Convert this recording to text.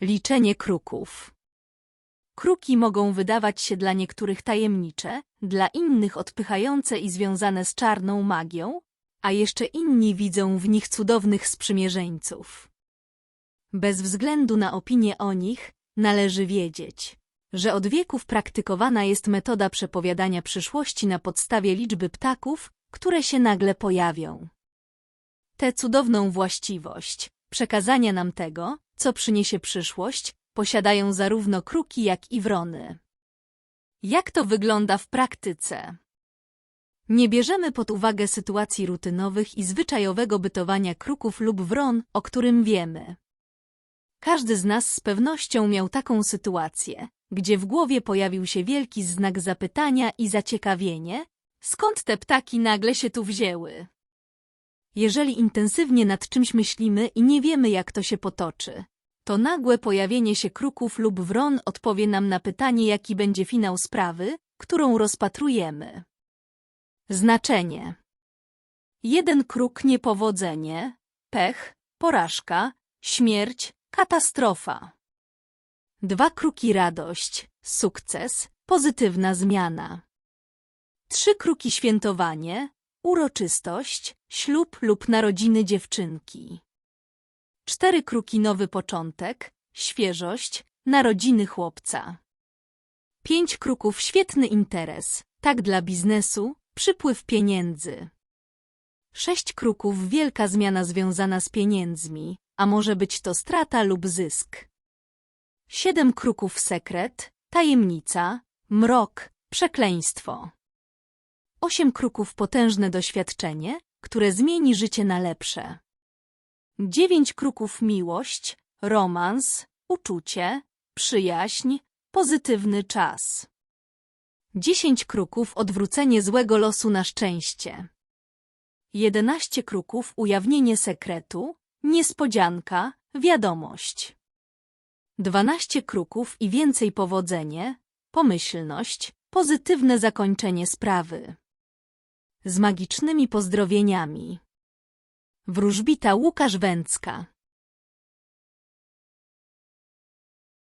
Liczenie kruków. Kruki mogą wydawać się dla niektórych tajemnicze, dla innych odpychające i związane z czarną magią, a jeszcze inni widzą w nich cudownych sprzymierzeńców. Bez względu na opinię o nich, należy wiedzieć, że od wieków praktykowana jest metoda przepowiadania przyszłości na podstawie liczby ptaków, które się nagle pojawią. Tę cudowną właściwość, przekazania nam tego, co przyniesie przyszłość, posiadają zarówno kruki, jak i wrony. Jak to wygląda w praktyce? Nie bierzemy pod uwagę sytuacji rutynowych i zwyczajowego bytowania kruków lub wron, o którym wiemy. Każdy z nas z pewnością miał taką sytuację, gdzie w głowie pojawił się wielki znak zapytania i zaciekawienie, skąd te ptaki nagle się tu wzięły. Jeżeli intensywnie nad czymś myślimy i nie wiemy, jak to się potoczy, to nagłe pojawienie się kruków lub wron odpowie nam na pytanie, jaki będzie finał sprawy, którą rozpatrujemy. Znaczenie Jeden kruk niepowodzenie, pech, porażka, śmierć, katastrofa. Dwa kruki radość, sukces, pozytywna zmiana. Trzy kruki świętowanie, uroczystość, ślub lub narodziny dziewczynki. Cztery kruki nowy początek, świeżość, narodziny chłopca. Pięć kruków świetny interes, tak dla biznesu, przypływ pieniędzy. Sześć kruków wielka zmiana związana z pieniędzmi, a może być to strata lub zysk. Siedem kruków sekret, tajemnica, mrok, przekleństwo. Osiem kruków potężne doświadczenie, które zmieni życie na lepsze. Dziewięć kruków miłość, romans, uczucie, przyjaźń, pozytywny czas. Dziesięć kruków odwrócenie złego losu na szczęście. Jedenaście kruków ujawnienie sekretu, niespodzianka, wiadomość. Dwanaście kruków i więcej powodzenie, pomyślność, pozytywne zakończenie sprawy. Z magicznymi pozdrowieniami. Wróżbita Łukasz Węcka